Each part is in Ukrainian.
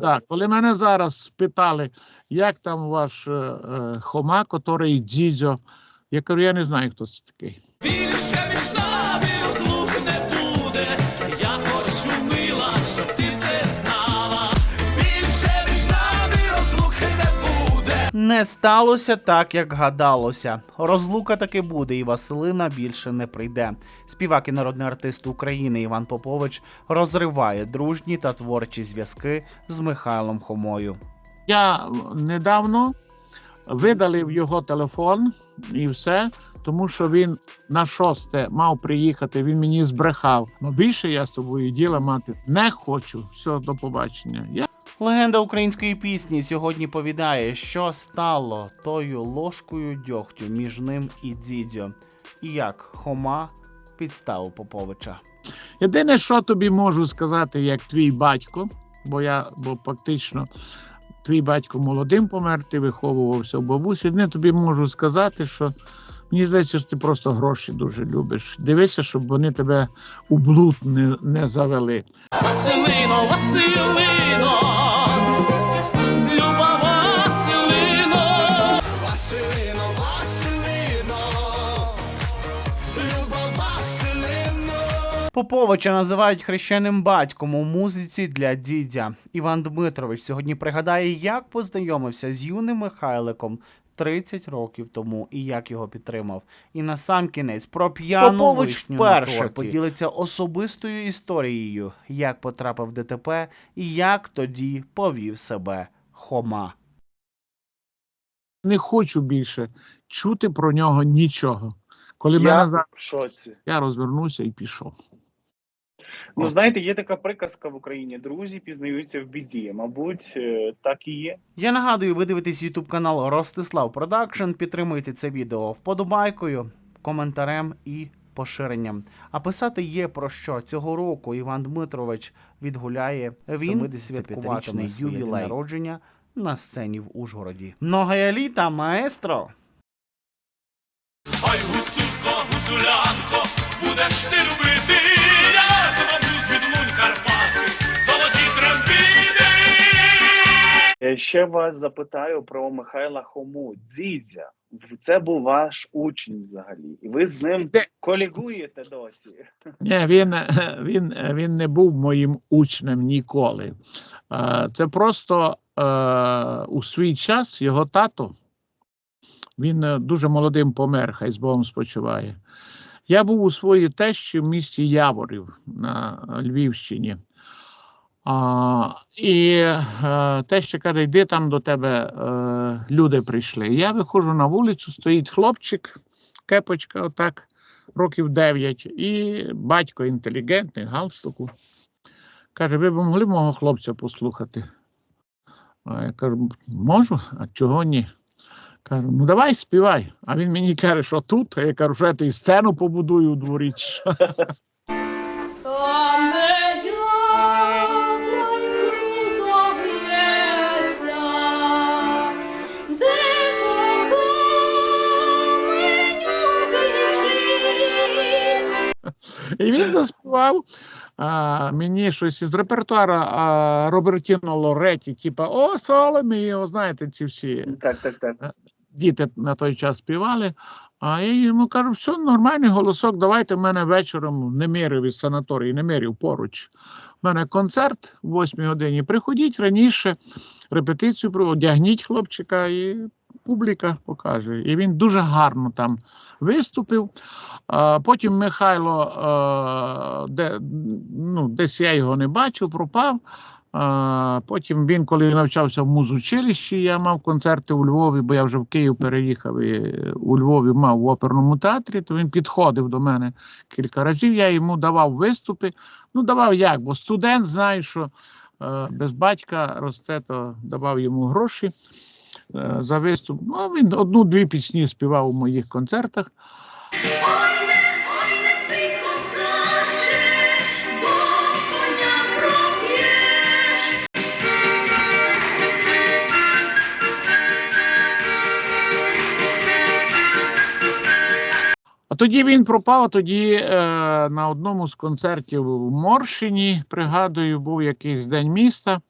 Так, коли мене зараз спитали, як там ваш е, е, Хома, котрий дідьо, я кажу, я не знаю, хто це такий. Не сталося так, як гадалося. Розлука таки буде, і Василина більше не прийде. Співак і народний артист України Іван Попович розриває дружні та творчі зв'язки з Михайлом Хомою. Я недавно видалив його телефон і все, тому що він на шосте мав приїхати, він мені збрехав. Ну більше я з тобою діла мати не хочу. Все, до побачення. Я Легенда української пісні сьогодні повідає, що стало тою ложкою дьогтю між ним і дідьо, і як Хома підставив Поповича. Єдине, що тобі можу сказати, як твій батько, бо я бо фактично твій батько молодим помер, ти виховувався в бабусі. Єдине тобі можу сказати, що мені здається, що ти просто гроші дуже любиш. Дивися, щоб вони тебе у блуд не, не завели. Василино, Василино, Люба Василино. Василино, Василино, Люба Василино. Поповича називають хрещеним батьком у музиці для дідя. Іван Дмитрович сьогодні пригадає, як познайомився з юним Михайликом 30 років тому і як його підтримав. І на сам кінець про п'яну Попович вишню вперше на торті. поділиться особистою історією, як потрапив в ДТП і як тоді повів себе Хома. Не хочу більше чути про нього нічого. Коли Я мене в шоці. я розвернувся і пішов. Ну, знаєте, є така приказка в Україні: друзі пізнаються в біді. Мабуть, е, так і є. Я нагадую, ви дивитесь YouTube канал Ростислав Продакшн. Підтримуйте це відео вподобайкою, коментарем і поширенням. А писати є про що цього року Іван Дмитрович відгуляє він 75-річний ювілей народження на сцені в Ужгороді. Многая літа, маестро! Ой, гуцулко, гуцулянко, будеш ти любити, Ще вас запитаю про Михайла Хому. Дідзя, В- це був ваш учень взагалі, і ви з ним колігуєте досі. Ні, він, він, він не був моїм учнем ніколи. Е, Це просто е, у свій час його тато, він е, дуже молодим помер, хай з Богом спочиває. Я був у своїй тещі в місті Яворів на Львівщині. А, і е, теща каже, йди там до тебе е, люди прийшли. Я виходжу на вулицю, стоїть хлопчик, кепочка, отак, років 9, і батько інтелігентний, галстуку. Каже, ви б могли мого хлопця послухати? А я кажу, можу, а чого ні? Кажу, ну давай співай. А він мені каже, що тут? А я кажу, що я ти сцену побудую у дворі. І він заспівав а, мені щось із репертуара а, Робертіно Лоретті, типа О, соле міо, знаєте, ці всі Так, так, так. діти на той час співали. А я йому кажу, все, нормальний голосок, давайте в мене вечором в Немиріві санаторії, Немирів поруч. У мене концерт в 8 годині. Приходіть раніше, репетицію одягніть хлопчика і публіка покаже. І він дуже гарно там виступив. Потім Михайло, де, ну, десь я його не бачив, пропав. Потім він, коли навчався в музучилищі, я мав концерти у Львові, бо я вже в Київ переїхав і у Львові мав в оперному театрі, то він підходив до мене кілька разів. Я йому давав виступи. Ну, давав як, бо студент знає, що е, без батька росте, то давав йому гроші е, за виступ. Ну, він одну-дві пісні співав у моїх концертах. Тоді він пропав. Тоді е, на одному з концертів у Моршині, пригадую, був якийсь день міста.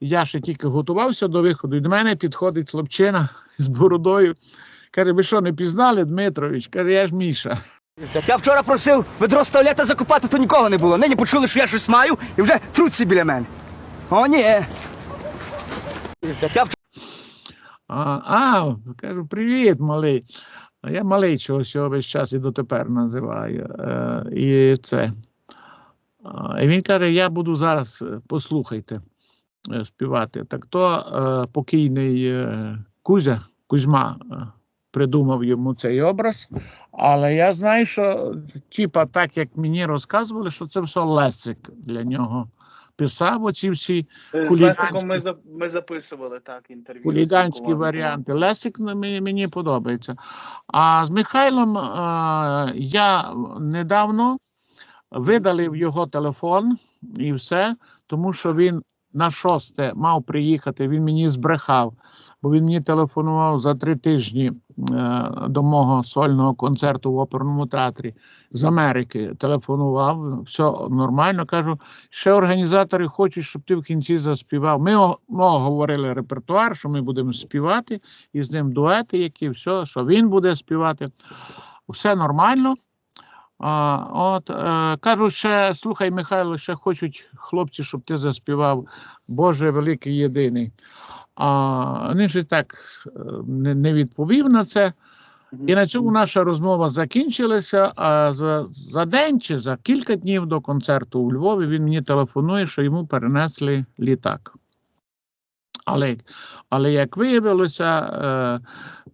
Я ще тільки готувався до виходу, і до мене підходить хлопчина з бородою. Каже, ви що, не пізнали, Дмитрович? Каже, я ж Міша. Я вчора просив ведро з туалета закопати, то нікого не було. Нині почули, що я щось маю, і вже труться біля мене. О, ні. Я вчора А, а кажу, привіт, малий. Я малий чогось його весь час і дотепер називаю. Е, і це. І він каже: я буду зараз, е, послухайте, співати. Так то е, покійний е, Кузя, Кузьма е, придумав йому цей образ. Але я знаю, що типа так як мені розказували, що це все Лесик для нього писав оці всі З Хуліганські. Ми, за- ми записували так інтерв'ю. спілкувалися. варіанти. Лесик мені, мені подобається. А з Михайлом е, я недавно видалив його телефон і все, тому що він на шосте мав приїхати. Він мені збрехав, бо він мені телефонував за три тижні е, до мого сольного концерту в оперному театрі з Америки. Телефонував, все нормально. Кажу, ще організатори хочуть, щоб ти в кінці заспівав. Ми, оговорили репертуар, що ми будемо співати, і з ним дуети, які все, що він буде співати. Все нормально. А, от, е, кажуть, ще слухай, Михайло, ще хочуть хлопці, щоб ти заспівав Боже великий єдиний. А він щось так е, не, не відповів на це. І на цьому наша розмова закінчилася. А за, за день чи за кілька днів до концерту у Львові він мені телефонує, що йому перенесли літак. Але, але як виявилося,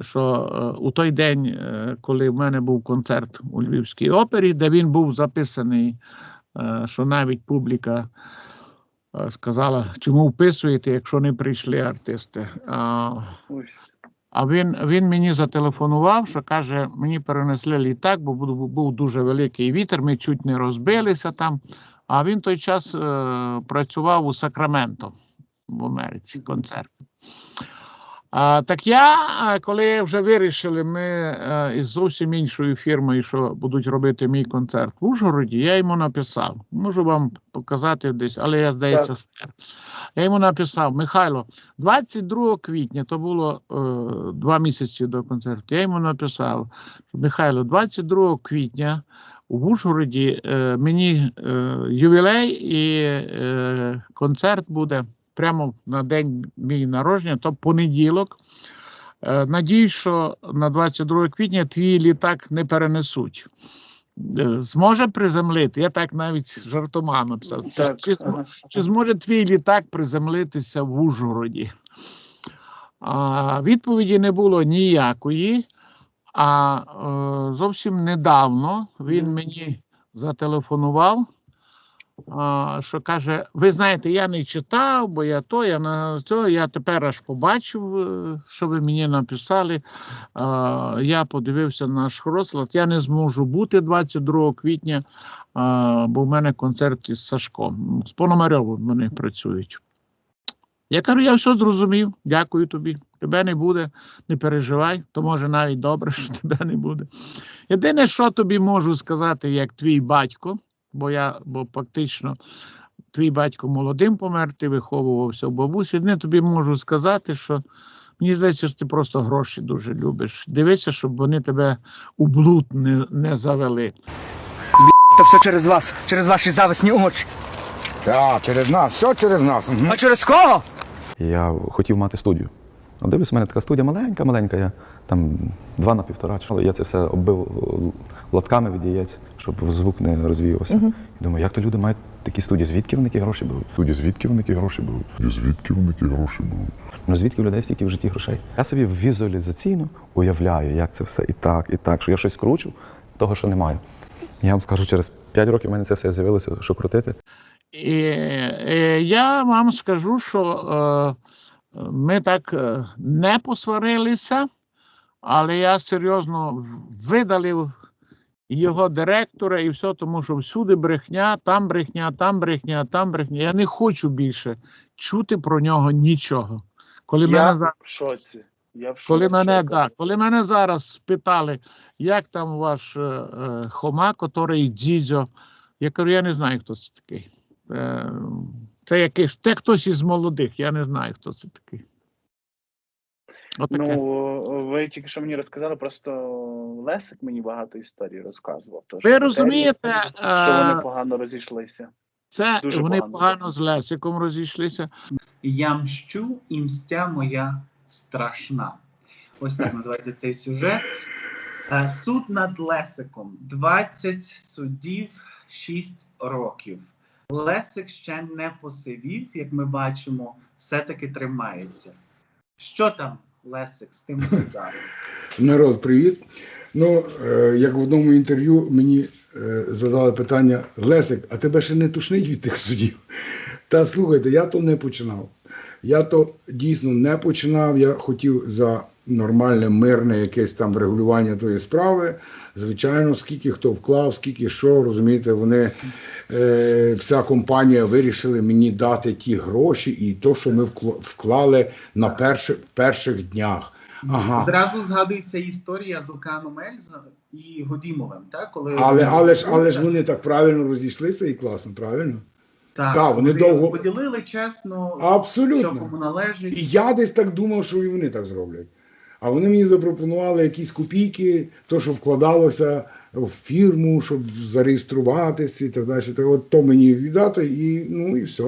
що у той день, коли в мене був концерт у Львівській опері, де він був записаний, що навіть публіка сказала, чому вписуєте, якщо не прийшли артисти. А, він, він мені зателефонував, що каже, мені перенесли літак, бо був, був дуже великий вітер, ми чуть не розбилися там. А він той час працював у Сакраменто в Америці концерт. А, так я, коли вже вирішили, ми е, із зовсім іншою фірмою, що будуть робити мій концерт в Ужгороді, я йому написав. Можу вам показати десь, але я здається, стер. Я йому написав: Михайло, 22 квітня, то було е, два місяці до концерту. Я йому написав, Михайло, 22 квітня в Ужгороді е, мені е, ювілей і е, концерт буде прямо на день мій народження, то понеділок. Е, Надіюсь, що на 22 квітня твій літак не перенесуть. Е, Зможе приземлити? Я так навіть жартома написав. Так, Чи, ага. чи зможе твій літак приземлитися в Ужгороді? А, відповіді не було ніякої. А е, зовсім недавно він мені зателефонував, що каже: Ви знаєте, я не читав, бо я то, я на цього, я тепер аж побачив, е, що ви мені написали. Я подивився наш розклад. Я не зможу бути 22 квітня, бо в мене концерт із Сашком. З Пономарьовим вони працюють. Я кажу, я все зрозумів, дякую тобі. Тебе не буде, не переживай, то може навіть добре, що тебе не буде. Єдине, що тобі можу сказати, як твій батько, бо я бо фактично твій батько молодим помер, ти виховувався в бабусі. Єдине тобі можу сказати, що мені здається, що ти просто гроші дуже любиш. Дивися, щоб вони тебе у блуд не, не завели. то все через вас, через ваші зависні очі. Так, через нас, все через нас. Мгм. А через кого? Я хотів мати студію. От Дивлюсь, у мене така студія маленька, маленька. Я там два на півтора. Але я це все оббив е, лотками від яєць, щоб звук не розвіювався. І думаю, як то люди мають такі студії, звідки вони ті гроші беруть? Тоді звідки вони ті гроші беруть? І звідки вони ті гроші беруть? Ну звідки в людей стільки в житті грошей? Я собі візуалізаційно уявляю, як це все і так, і так, що я щось кручу, того, що не маю. Я вам скажу, через 5 років в мене це все з'явилося, що крутити. І, е, я вам скажу, що е, ми так е, не посварилися, але я серйозно видалив його директора і все, тому що всюди брехня, там брехня, там брехня, там брехня. Я не хочу більше чути про нього нічого. Коли Я мене за- в шоці. Я в шоці. коли мене, да, коли мене зараз спитали, як там ваш е, е, Хома, котрий дідзьо, я кажу, я не знаю, хто це такий. Е, Це якийсь, те хтось із молодих, я не знаю, хто це такий. Отаке. Ну, ви тільки що мені розказали, просто Лесик мені багато історій розказував. Тож, Ви розумієте, що вони е, погано розійшлися. це дуже вони погано. погано з Лесиком розійшлися. Я мщу і мстя моя страшна. Ось так називається цей сюжет. Е, Суд над Лесиком. 20 судів, 6 років. Лесик ще не посивів, як ми бачимо, все-таки тримається. Що там, Лесик, з тим судами? Народ, привіт. Ну, е, як в одному інтерв'ю мені е, задали питання: Лесик, а тебе ще не тушнить від тих судів? Та слухайте, я то не починав. Я то дійсно не починав. Я хотів за нормальне, мирне якесь там врегулювання тої справи. Звичайно, скільки хто вклав, скільки що, розумієте, вони е, вся компанія вирішили мені дати ті гроші і то, що ми вклали на перших, перших днях. Ага. Зразу згадується історія з Оканом Ельза і Годімовим, так? Коли Але, але, ж, але ж вони так правильно розійшлися і класно, правильно? Так, Да, вони довго- поділили чесно, що Абсолютно. кому належить. І я десь так думав, що і вони так зроблять. А вони мені запропонували якісь копійки, то, що вкладалося в фірму, щоб зареєструватися і так далі. Так от то мені віддати, і ну і все.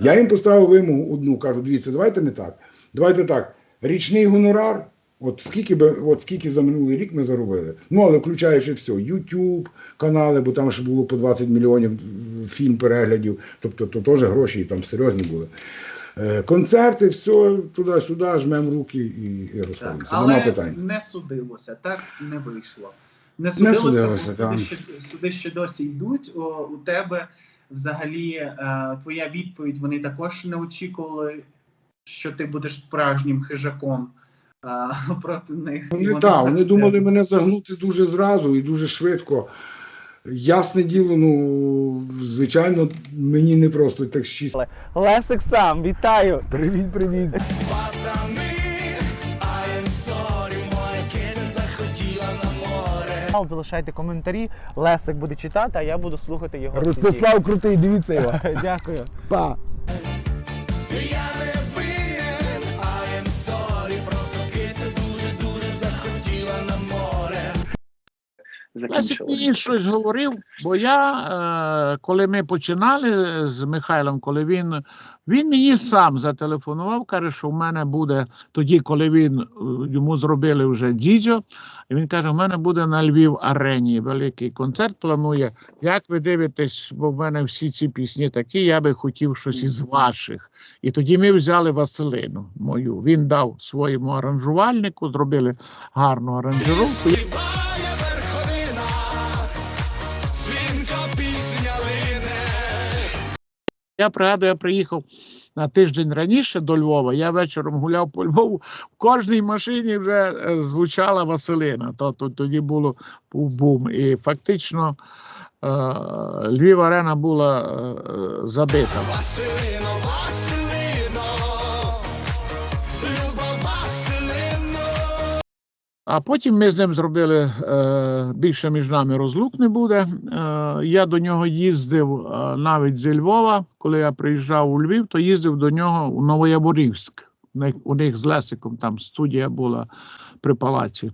Я їм поставив вимогу одну, кажу, дивіться, давайте не так. Давайте так. Річний гонорар, от скільки би, от скільки за минулий рік ми заробили. Ну, але включаючи все, YouTube канали, бо там ще було по 20 мільйонів фільм переглядів, тобто то теж гроші там серйозні були. Е, Концерти, все, туди-сюди, жмем руки і, і розходимося. Нема питань. не судилося, так не вийшло. Не судилося, судилося, бо так. суди, ще, суди ще досі йдуть. О, у тебе взагалі е, твоя відповідь, вони також не очікували, що ти будеш справжнім хижаком е, проти них. Вони, так вони думали мене загнути дуже зразу і дуже швидко. Ясне діло, ну, звичайно, мені не просто так шість. Лесик сам, вітаю. Привіт, привіт. Пацани, I am sorry, моя киця захотіла на море. Залишайте коментарі. Лесик буде читати, а я буду слухати його. Ростислав крутий, дивіться його. Дякую. Па. Лесик Закінчилось. мені щось говорив, бо я, е, коли ми починали з Михайлом, коли він, він мені сам зателефонував, каже, що в мене буде тоді, коли він е, йому зробили вже дідьо, і він каже: в мене буде на Львів арені великий концерт. Планує. Як ви дивитесь, бо в мене всі ці пісні такі, я би хотів щось із ваших. І тоді ми взяли Василину мою. Він дав своєму аранжувальнику, зробили гарну аранжировку. Я пригадую, я приїхав на тиждень раніше до Львова. Я вечором гуляв по Львову. В кожній машині вже е, звучала Василина. То, то тоді було був бум. І фактично е, Львів арена була е, забита. Василино, Василино, А потім ми з ним зробили е, більше між нами розлук не буде. Е, я до нього їздив е, навіть зі Львова. Коли я приїжджав у Львів, то їздив до нього у Новояворівськ. У них, з Лесиком там студія була при палаці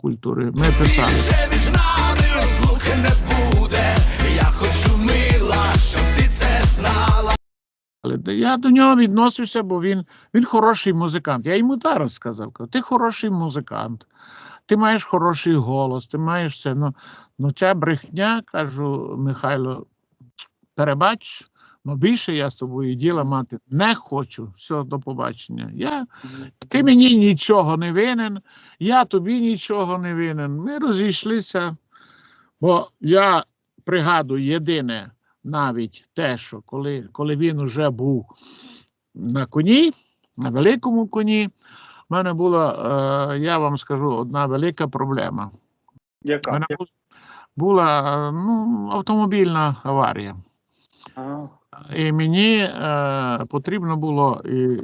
культури. Ми писали. Але я до нього відносився, бо він, він хороший музикант. Я йому зараз сказав: ти хороший музикант, ти маєш хороший голос, ти маєш все. Ну, ну ця брехня, кажу, Михайло, перебач, ну більше я з тобою діла мати не хочу. Все, до побачення. Я, ти мені нічого не винен, я тобі нічого не винен. Ми розійшлися, бо я пригадую єдине навіть те, що коли, коли він уже був на коні, на великому коні, в мене була, е, я вам скажу, одна велика проблема. У Яка? мене бу- була ну, автомобільна аварія. А, І мені е, потрібно було і,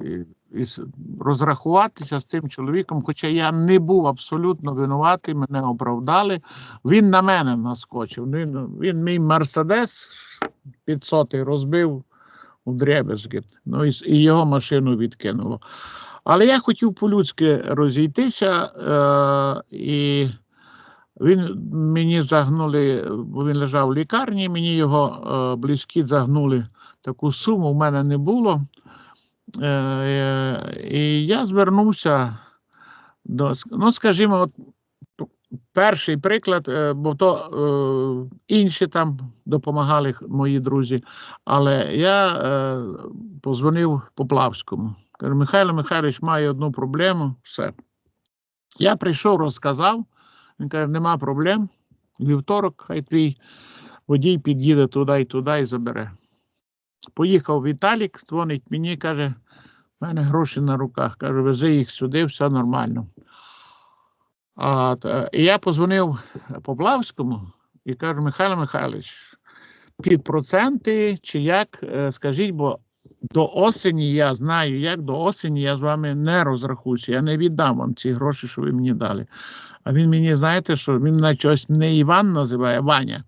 розрахуватися з тим чоловіком, хоча я не був абсолютно винуватий, мене оправдали. Він на мене наскочив. Він, він мій мерседес 500 розбив у дребезги. Ну і, і його машину відкинуло. Але я хотів по-людськи розійтися, е, і він мені загнули, бо він лежав в лікарні, мені його е, близькі загнули таку суму, в мене не було. Е, і я звернувся до, ну, скажімо, от, перший приклад, е, бо то е, інші там допомагали мої друзі, але я позвонив Поплавському. Кажу, Михайло Михайлович має одну проблему, все. Я прийшов, розказав. Він каже, нема проблем. Вівторок, хай твій водій під'їде туди і туди і забере. Поїхав Віталік, дзвонить мені, каже, в мене гроші на руках. Каже, вези їх сюди, все нормально. А, та- і я позвонив Поплавському і кажу, Михайло Михайлович, під проценти чи як, е, скажіть, бо до осені я знаю, як до осені я з вами не розрахуюся. Я не віддам вам ці гроші, що ви мені дали. А він мені, знаєте, що він мене щось не Іван називає, Ваня.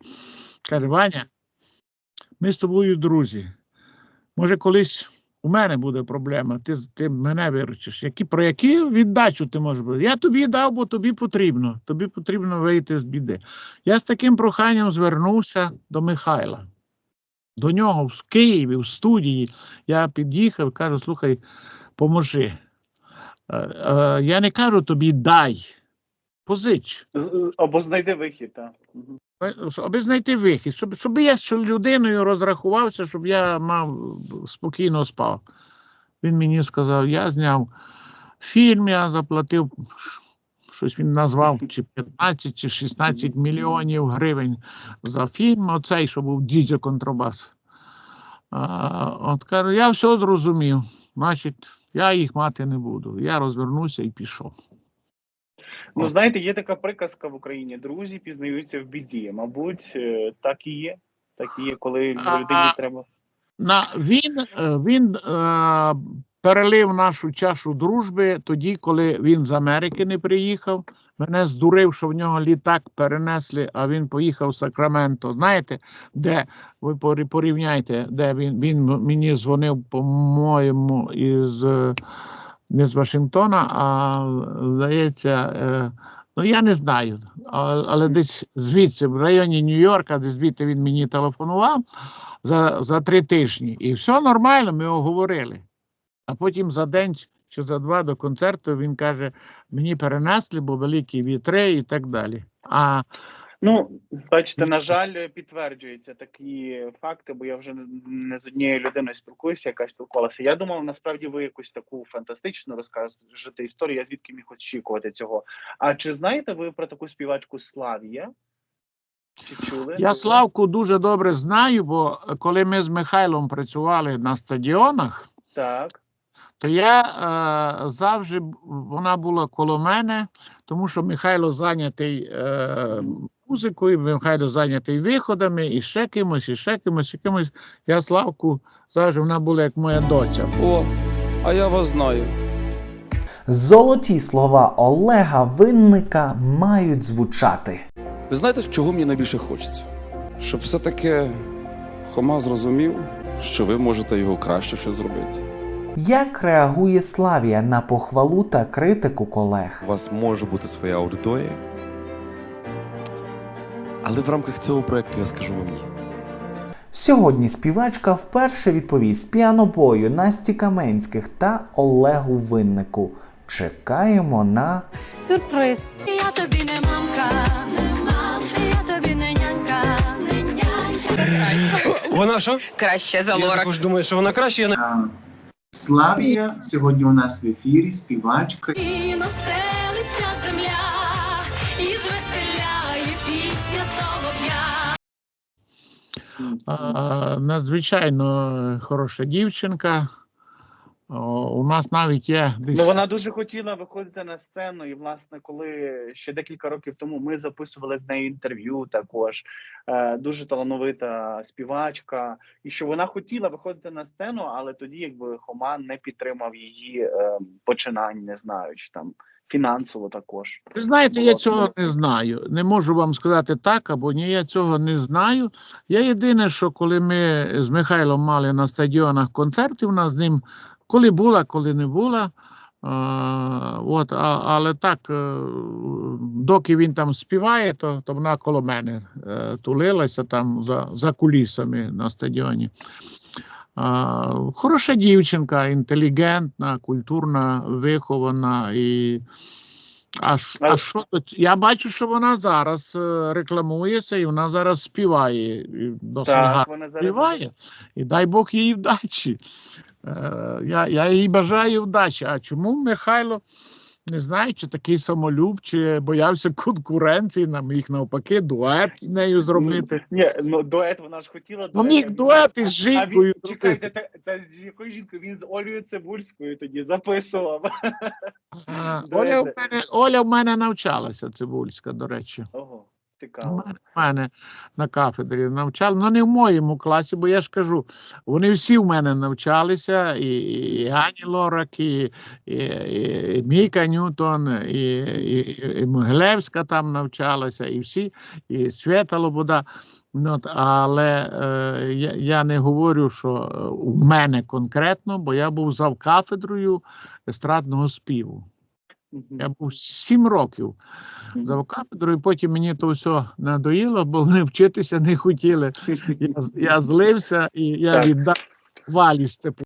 Каже, Ваня, ми з тобою друзі. Може, колись у мене буде проблема, ти, ти мене виручиш. Які, про які віддачу ти можеш бути? Я тобі дав, бо тобі потрібно. Тобі потрібно вийти з біди. Я з таким проханням звернувся до Михайла. До нього в Києві, в студії. Я під'їхав, кажу: слухай, поможи. Е, е, Я не кажу тобі дай, позич. Або знайди вихід, так. Мгм. Аби знайти вихід, щоб, щоб я з людиною розрахувався, щоб я мав спокійно спав. Він мені сказав, я зняв фільм, я заплатив, щось він назвав, чи 15, чи 16 мільйонів гривень за фільм, оцей, що був дідзьо контрабас. От кажу, я все зрозумів. Значить, я їх мати не буду. Я розвернувся і пішов. Ну, знаєте, є така приказка в Україні: друзі пізнаються в біді. Мабуть, е, так і є. Так і є, коли людині треба. На, він е, він е, перелив нашу чашу дружби тоді, коли він з Америки не приїхав. Мене здурив, що в нього літак перенесли, а він поїхав в Сакраменто. Знаєте, де ви порі- порівняйте, де він, він мені дзвонив, по-моєму, із не з Вашингтона, а здається, е, ну я не знаю, але десь звідси, в районі Нью-Йорка, десь звідти він мені телефонував за, за три тижні. І все нормально, ми оговорили. А потім за день чи за два до концерту він каже: мені перенесли, бо великі вітри і так далі. А Ну, бачите, на жаль, підтверджуються такі факти, бо я вже не- з однією людиною спілкуюся, яка спілкувалася. Я думав, насправді ви якусь таку фантастичну розкажете історію. Я звідки міг очікувати цього. А чи знаєте ви про таку співачку Славія? Чи чули? я Славку дуже добре знаю, бо коли ми з Михайлом працювали на стадіонах, Так. то я е, завжди вона була коло мене, тому що Михайло зайнятий е, музикою, Михайло зайнятий виходами, і ще кимось, і ще кимось, і кимось. Я Славку завжди вона була як моя доця. О, а я вас знаю. Золоті слова Олега Винника мають звучати. Ви знаєте, чого мені найбільше хочеться? Щоб все-таки Хома зрозумів, що ви можете його краще щось зробити. Як реагує Славія на похвалу та критику колег? У вас може бути своя аудиторія. Але в рамках цього проекту я скажу вам ні. Сьогодні співачка вперше відповість піанобою Насті Каменських та Олегу Виннику. Чекаємо на Сюрприз. Я тобі не мамка, не мамка, я тобі не нянька, не нянька. Вона що? Краще за Я також думаю, що вона краще. Я не... Славія сьогодні у нас в ефірі, співачка. І надзвичайно хороша дівчинка. У нас навіть є десь Ну вона дуже хотіла виходити на сцену, і власне, коли ще декілька років тому ми записували з нею інтерв'ю, також е, дуже талановита співачка, і що вона хотіла виходити на сцену, але тоді, якби Хома не підтримав її е, починань, не знаю, чи там фінансово також. Ви знаєте, я цього не знаю. Не можу вам сказати так або ні, я цього не знаю. Я єдине, що коли ми з Михайлом мали на стадіонах концерти, у нас з ним коли була, коли не була. А, от, а, але так, е, доки він там співає, то, то вона коло мене е, тулилася там за, за кулісами на стадіоні. Хороша дівчинка, інтелігентна, культурна, вихована і. А, а що? Я бачу, що вона зараз е, рекламується і вона зараз співає. І досить Так, гарно вони зараз співає. І дай Бог їй вдачі. Е, я, я їй бажаю вдачі. А чому Михайло, не знаю, чи такий самолюб, чи боявся конкуренції, нам міг навпаки дует з нею зробити. Ні, ну дует вона ж хотіла. Ну, дует, міг дует із а він- жінкою Чекайте, та, та з якою жінкою? Він з Олею Цибульською тоді записував. А. Оля, в мене, Оля в мене навчалася, Цибульська, до речі. Ого, цікаво. в мене на кафедрі навчали, ну не в моєму класі, бо я ж кажу, вони всі в мене навчалися, і, і Ані Лорак, і, і, і, Міка Ньютон, і, і, і Могилевська там навчалася, і всі, і Свята Лобода. Ну, от, але е, я, я не говорю, що у мене конкретно, бо я був завкафедрою естрадного співу. Я був сім років за кафедрою, потім мені то все надоїло, бо вони вчитися не хотіли. Я, я злився і я Так. віддав валі степу.